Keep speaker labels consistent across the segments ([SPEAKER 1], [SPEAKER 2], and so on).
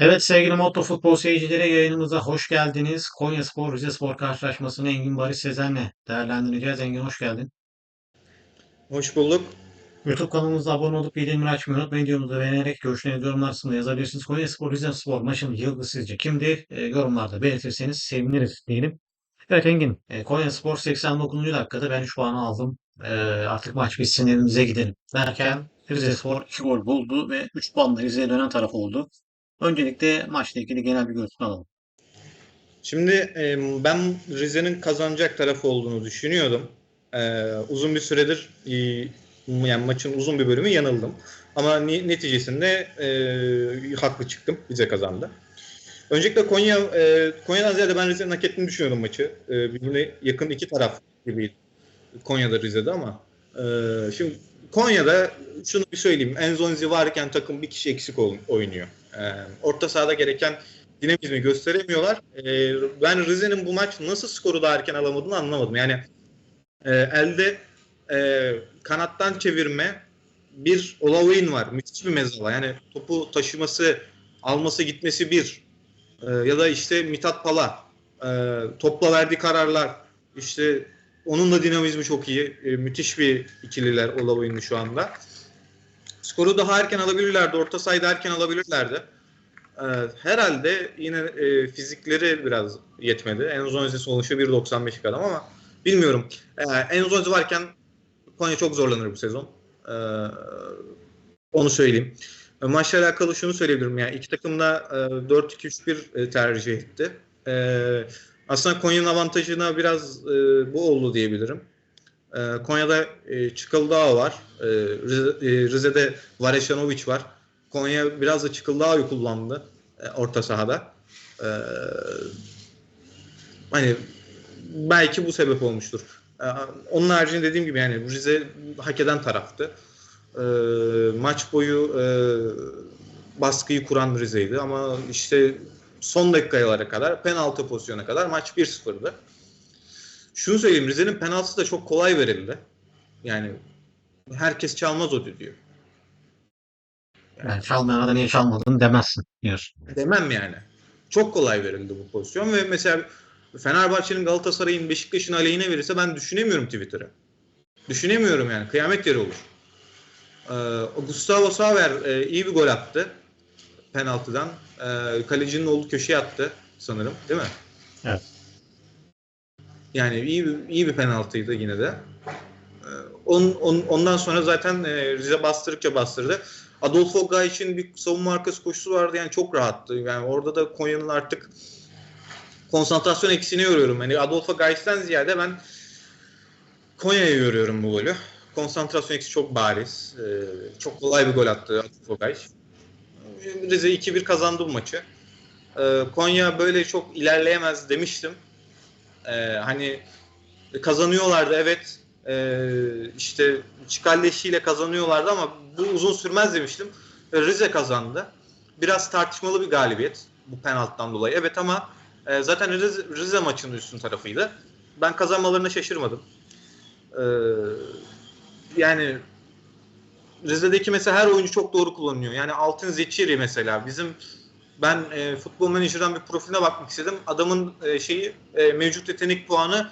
[SPEAKER 1] Evet sevgili Motto Futbol seyircileri yayınımıza hoş geldiniz. Konyaspor Rizespor karşılaşmasını Engin Barış Sezen'le değerlendireceğiz. Engin hoş geldin.
[SPEAKER 2] Hoş bulduk.
[SPEAKER 1] YouTube kanalımıza abone olup bildirimleri açmayı unutmayın. Videomuzu beğenerek görüşlerinizi yorumlar kısmında yazabilirsiniz. Konyaspor Rizespor maçının yıldızı sizce kimdir? E, yorumlarda belirtirseniz seviniriz diyelim. Evet Engin, e, Konyaspor 89. dakikada ben 3 puanı aldım. E, artık maç bitsin evimize gidelim derken Rizespor 2 gol buldu ve 3 puanla Rize'ye dönen taraf oldu. Öncelikle maçla ilgili genel bir görüşünü alalım.
[SPEAKER 2] Şimdi ben Rize'nin kazanacak tarafı olduğunu düşünüyordum. E, uzun bir süredir e, yani maçın uzun bir bölümü yanıldım. Ama neticesinde e, haklı çıktım. Rize kazandı. Öncelikle Konya e, Konya'dan ziyade ben Rize'nin hak ettiğini düşünüyordum maçı. E, birbirine yakın iki taraf gibiydi. Konya'da Rize'de ama e, şimdi Konya'da şunu bir söyleyeyim. Enzonzi varken takım bir kişi eksik oynuyor. E, orta sahada gereken dinamizmi gösteremiyorlar. E, ben Rize'nin bu maç nasıl skoru daha erken alamadığını anlamadım. Yani e, elde e, kanattan çevirme bir Olaoyin var. Müthiş bir mezala. Yani topu taşıması, alması, gitmesi bir. E, ya da işte Mithat Pala. Topla verdiği kararlar. İşte onun da dinamizmi çok iyi. Müthiş bir ikililer Olaoyin'li şu anda. Skoru daha erken alabilirlerdi. Orta sayıda erken alabilirlerdi. Ee, herhalde yine e, fizikleri biraz yetmedi. Enzonzi sonuçta 1.95'lik adam ama bilmiyorum. Ee, Enzonzi varken Konya çok zorlanır bu sezon. Ee, onu söyleyeyim. E, Maçla alakalı şunu söyleyebilirim. Yani iki takım da e, 4-2-3-1 e, tercih etti. E, aslında Konya'nın avantajına biraz e, bu oldu diyebilirim. E, Konya'da e, Çıkıldağ var. E, Rize, e, Rize'de Vareşanovic var. Konya biraz da Çıkıldağ'ı kullandı e, orta sahada. E, hani belki bu sebep olmuştur. E, onun haricinde dediğim gibi yani Rize hak eden taraftı. E, maç boyu e, baskıyı kuran Rize'ydi ama işte son dakikalara kadar penaltı pozisyona kadar maç 1-0'dı. Şunu söyleyeyim Rize'nin penaltısı da çok kolay verildi. Yani herkes çalmaz o düdüğü.
[SPEAKER 1] Yani çalmayana da niye çalmadın demezsin diyorsun.
[SPEAKER 2] Demem yani. Çok kolay verildi bu pozisyon ve mesela Fenerbahçe'nin Galatasaray'ın Beşiktaş'ın aleyhine verirse ben düşünemiyorum Twitter'ı. Düşünemiyorum yani. Kıyamet yeri olur. Ee, Gustavo Sauer e, iyi bir gol attı penaltıdan. Ee, kalecinin olduğu köşeye attı sanırım. Değil mi?
[SPEAKER 1] Evet.
[SPEAKER 2] Yani iyi bir, iyi bir penaltıydı yine de. Ee, on, on- ondan sonra zaten e, Rize bastırdıkça bastırdı. Adolfo Gaic'in bir savunma arkası koşusu vardı yani çok rahattı. Yani orada da Konya'nın artık konsantrasyon eksiğini görüyorum. Yani Adolfo Gaic'ten ziyade ben Konya'ya görüyorum bu golü. Konsantrasyon eksiği çok bariz. Ee, çok kolay bir gol attı Adolfo Gaic. Rize 2-1 kazandı bu maçı. Ee, Konya böyle çok ilerleyemez demiştim. Ee, hani kazanıyorlardı evet. Ee, işte Çikalleşi'yle kazanıyorlardı ama bu uzun sürmez demiştim. Ve Rize kazandı. Biraz tartışmalı bir galibiyet bu penaltıdan dolayı. Evet ama e, zaten Rize, Rize maçının üstün tarafıydı. Ben kazanmalarına şaşırmadım. Ee, yani Rize'deki mesela her oyuncu çok doğru kullanıyor. Yani Altın Zeçiri mesela bizim ben e, futbol menajerden bir profiline bakmak istedim. Adamın e, şeyi e, mevcut yetenek puanı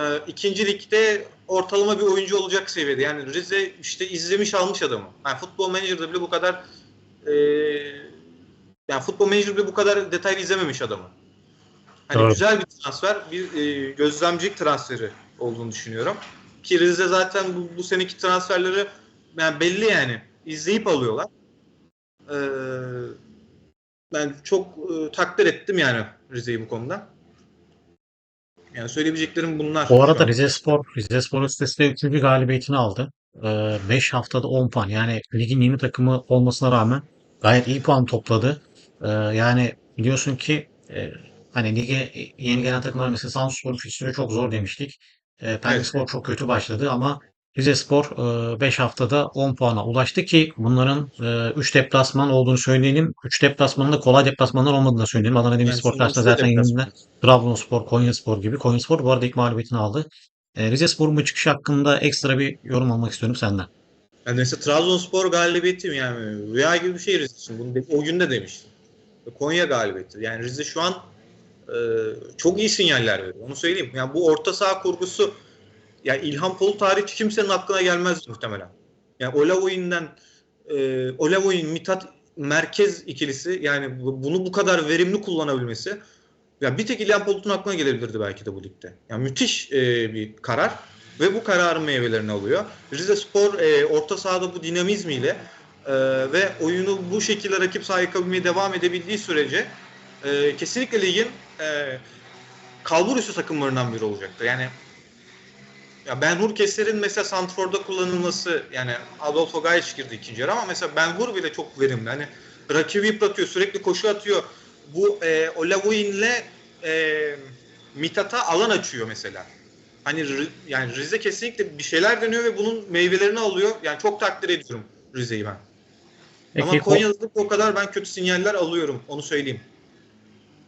[SPEAKER 2] e, ikinci ligde ortalama bir oyuncu olacak seviyede. Yani Rize işte izlemiş almış adamı. Yani futbol menajerde bile bu kadar e, yani futbol menajerde bile bu kadar detaylı izlememiş adamı. Hani
[SPEAKER 1] Doğru.
[SPEAKER 2] güzel bir transfer, bir e, gözlemcilik transferi olduğunu düşünüyorum. Ki Rize zaten bu, bu seneki transferleri yani belli yani izleyip alıyorlar. Ee, ben çok e, takdir ettim yani Rize'yi bu konuda. Yani söyleyebileceklerim bunlar.
[SPEAKER 1] Bu arada
[SPEAKER 2] an.
[SPEAKER 1] Rizespor, Rizespor listesinde 3. galibiyetini aldı. 5 haftada 10 puan. Yani ligin yeni takımı olmasına rağmen gayet iyi puan topladı. Ee, yani biliyorsun ki e, hani lige yeni gelen takımlar mesela Samsunspor fikstürü çok zor demiştik. E, Pendik çok kötü başladı ama Rizespor 5 haftada 10 puana ulaştı ki bunların 3 deplasman olduğunu söyleyelim. 3 deplasmanın da kolay deplasmanlar olmadığını da söyleyelim. Adana Demirspor
[SPEAKER 2] Yani
[SPEAKER 1] karşısında zaten yenildiler. Trabzonspor, Konyaspor gibi. Konyaspor bu arada ilk mağlubiyetini aldı. E, Rizespor'un bu çıkışı hakkında ekstra bir yorum almak istiyorum senden.
[SPEAKER 2] Yani mesela Trabzonspor galibiyeti mi yani rüya gibi bir şey Rize için. Bunu de- o gün de demiştim. Konya galibiyeti. Yani Rize şu an e, çok iyi sinyaller veriyor. Onu söyleyeyim. Yani bu orta saha kurgusu ya İlhan Polut hariç kimsenin aklına gelmez muhtemelen. Yani Olavoyin'den e, Olavoyin, Mithat merkez ikilisi yani bu- bunu bu kadar verimli kullanabilmesi ya bir tek İlhan Polut'un aklına gelebilirdi belki de bu ligde. Yani müthiş e, bir karar ve bu kararın meyvelerini alıyor. Rize Spor e, orta sahada bu dinamizmiyle e, ve oyunu bu şekilde rakip sahaya yıkabilmeye devam edebildiği sürece e, kesinlikle ligin e, kalbur üstü takımlarından biri olacaktır. Yani ya Ben Hur Keser'in mesela Santrfor'da kullanılması yani Adolfo Gayic girdi ikinci yarı ama mesela Ben Hur bile çok verimli. Hani rakibi yıpratıyor, sürekli koşu atıyor. Bu e, Olavoyin'le e, Mithat'a alan açıyor mesela. Hani yani Rize kesinlikle bir şeyler deniyor ve bunun meyvelerini alıyor. Yani çok takdir ediyorum Rize'yi ben.
[SPEAKER 1] Peki
[SPEAKER 2] Ama
[SPEAKER 1] Ko-
[SPEAKER 2] Konya'da o kadar ben kötü sinyaller alıyorum. Onu söyleyeyim.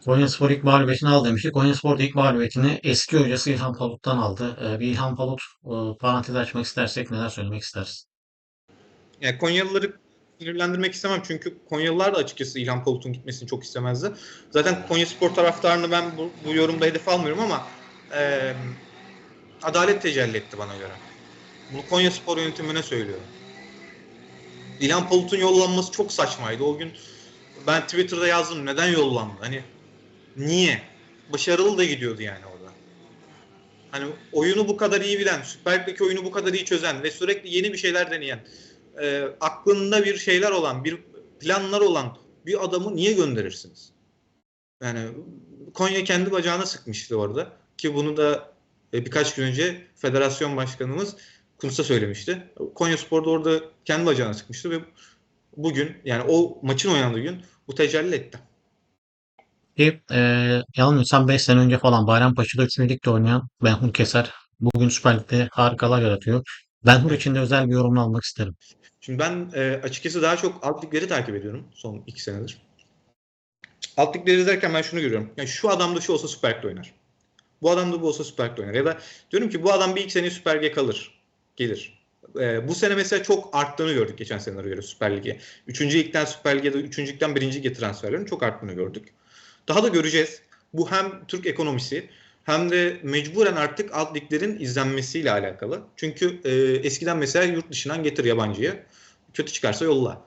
[SPEAKER 1] Konyaspor ilk mağlubiyetini aldı demiştik. Konyaspor da ilk mağlubiyetini eski hocası İlhan Palut'tan aldı. Ee, bir İlhan Palut e, parantez açmak istersek neler söylemek istersin?
[SPEAKER 2] Yani Konyalıları sinirlendirmek istemem çünkü Konyalılar da açıkçası İlhan Palut'un gitmesini çok istemezdi. Zaten Konya Spor taraftarını ben bu, bu yorumda hedef almıyorum ama e, adalet tecelli etti bana göre. Bunu Konya Spor yönetimine söylüyorum. İlhan Palut'un yollanması çok saçmaydı. O gün ben Twitter'da yazdım neden yollandı? Hani niye? Başarılı da gidiyordu yani orada. Hani oyunu bu kadar iyi bilen, Süper Lig'deki oyunu bu kadar iyi çözen ve sürekli yeni bir şeyler deneyen, e, aklında bir şeyler olan, bir planlar olan bir adamı niye gönderirsiniz? Yani Konya kendi bacağına sıkmıştı orada. Ki bunu da e, birkaç gün önce federasyon başkanımız Kuntz'a söylemişti. Konya Spor'da orada kendi bacağına sıkmıştı ve bugün yani o maçın oynandığı gün bu tecelli etti.
[SPEAKER 1] Ki e, yanılmıyorsam 5 sene önce falan Bayrampaşa'da 3. ligde oynayan Benhur Keser bugün Süper Lig'de harikalar yaratıyor. Benhur için de özel bir yorumunu almak isterim.
[SPEAKER 2] Şimdi ben e, açıkçası daha çok alt ligleri takip ediyorum son iki senedir. Alt ligleri izlerken ben şunu görüyorum. Yani şu adam da şu olsa Süper Lig'de oynar. Bu adam da bu olsa Süper Lig'de oynar. Ya da diyorum ki bu adam bir iki sene Süper Lig'e kalır. Gelir. E, bu sene mesela çok arttığını gördük geçen senelere göre Süper Lig'e. Üçüncü ligden Süper Lig'e de üçüncü ligden birinci lige transferlerin çok arttığını gördük. Daha da göreceğiz. Bu hem Türk ekonomisi hem de mecburen artık alt liglerin izlenmesiyle alakalı. Çünkü e, eskiden mesela yurt dışından getir yabancıyı. Kötü çıkarsa yolla.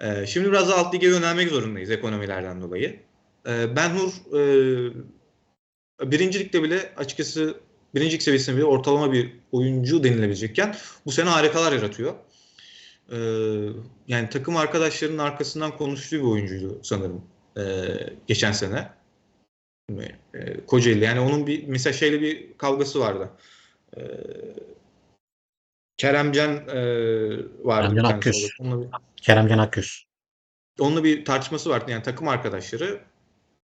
[SPEAKER 2] E, şimdi biraz da alt lige yönelmek zorundayız ekonomilerden dolayı. E, Ben Hur e, birincilikte bile açıkçası birincilik seviyesinde bile ortalama bir oyuncu denilebilecekken bu sene harikalar yaratıyor. E, yani takım arkadaşlarının arkasından konuştuğu bir oyuncuydu sanırım e, geçen sene. E, Kocaeli yani onun bir mesela şeyle bir kavgası vardı. E, Keremcan e, vardı
[SPEAKER 1] Keremcan Akgüz.
[SPEAKER 2] bir,
[SPEAKER 1] Keremcan Akgüz.
[SPEAKER 2] onunla bir tartışması vardı. Yani takım arkadaşları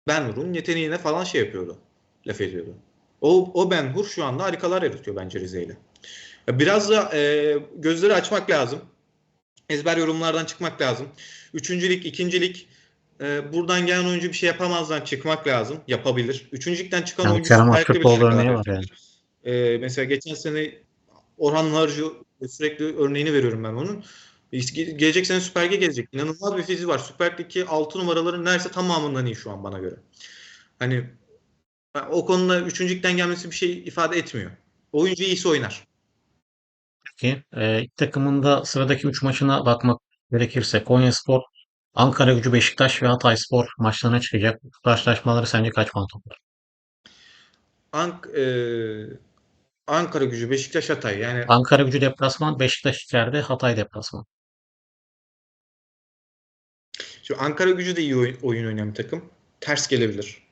[SPEAKER 2] Benhur'un yeteneğine falan şey yapıyordu. Laf ediyordu. O, o Benhur şu anda harikalar yaratıyor bence Rize ile. Biraz da e, gözleri açmak lazım. Ezber yorumlardan çıkmak lazım. Üçüncülük, ikincilik e, buradan gelen oyuncu bir şey yapamazdan çıkmak lazım. Yapabilir. Üçüncülükten çıkan
[SPEAKER 1] Yani
[SPEAKER 2] oyuncu
[SPEAKER 1] Kerem Aktürkoğlu örneği var
[SPEAKER 2] yapabilir. E, mesela geçen sene Orhan Narcı sürekli örneğini veriyorum ben onun. Ge- Gelecek sene Süper Lig'e gelecek. İnanılmaz bir fiziği var. Süper Lig'deki 6 numaraların neredeyse tamamından iyi şu an bana göre. Hani o konuda üçüncülükten gelmesi bir şey ifade etmiyor. Oyuncu iyisi oynar.
[SPEAKER 1] Peki e, ilk takımında sıradaki 3 maçına bakmak gerekirse Konyaspor, Ankara Gücü, Beşiktaş ve Hatayspor maçlarına çıkacak. Bu karşılaşmaları sence kaç puan toplar?
[SPEAKER 2] Ank e, Ankara gücü, Beşiktaş, Hatay. Yani
[SPEAKER 1] Ankara Gücü deplasman, Beşiktaş içeride, Hatay deplasman.
[SPEAKER 2] Şimdi Ankara gücü de iyi oyun, oyun oynayan bir takım. Ters gelebilir.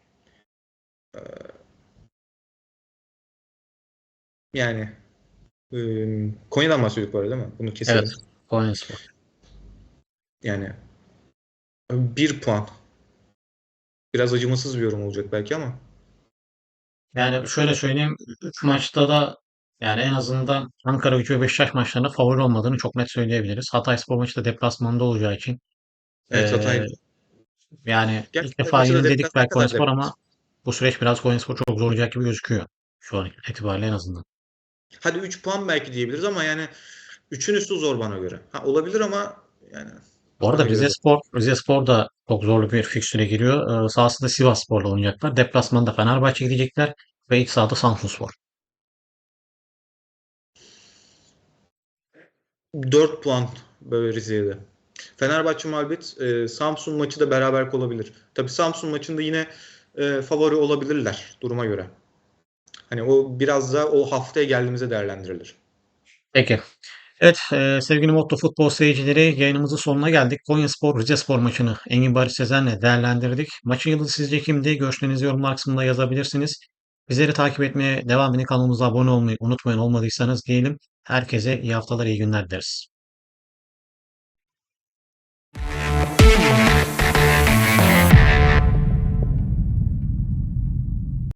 [SPEAKER 2] Ee, yani e, Konya'dan bahsediyorduk bu arada değil mi? Bunu keselim.
[SPEAKER 1] Evet, Konyaspor.
[SPEAKER 2] Yani bir puan. Biraz acımasız bir yorum olacak belki ama.
[SPEAKER 1] Yani şöyle söyleyeyim, 3 maçta da yani en azından Ankara Gücü ve Beşiktaş maçlarında favori olmadığını çok net söyleyebiliriz. Hatayspor maçı da deplasmanda olacağı için
[SPEAKER 2] Evet
[SPEAKER 1] e,
[SPEAKER 2] Hatay.
[SPEAKER 1] yani
[SPEAKER 2] Gerçi
[SPEAKER 1] ilk defa yenildik belki Konyaspor ama bu süreç biraz Konyaspor çok zorlayacak gibi gözüküyor. Şu an itibariyle en azından.
[SPEAKER 2] Hadi 3 puan belki diyebiliriz ama yani 3'ün üstü zor bana göre. Ha, olabilir ama yani
[SPEAKER 1] Bu arada
[SPEAKER 2] Bana göre de.
[SPEAKER 1] Rizespor, Rizespor da çok zorlu bir fikstüre giriyor. Ee, sahasında Sivasspor'la oynayacaklar. Deplasmanda Fenerbahçe gidecekler ve iç sahada Samsunspor.
[SPEAKER 2] 4 puan böyle Rize'ye de. Fenerbahçe mağlubiyet. e, Samsun maçı da beraber olabilir. Tabii Samsun maçında yine e, favori olabilirler duruma göre. Hani o biraz da o haftaya geldiğimizde değerlendirilir.
[SPEAKER 1] Peki. Evet e, sevgili Motto Futbol seyircileri yayınımızın sonuna geldik. Konyaspor Rizespor maçını Engin Barış Sezen'le değerlendirdik. Maçın yıldızı sizce kimdi? Görüşlerinizi yorumlar kısmında yazabilirsiniz. Bizleri takip etmeye devam edin. Kanalımıza abone olmayı unutmayın olmadıysanız diyelim. Herkese iyi haftalar, iyi günler dileriz.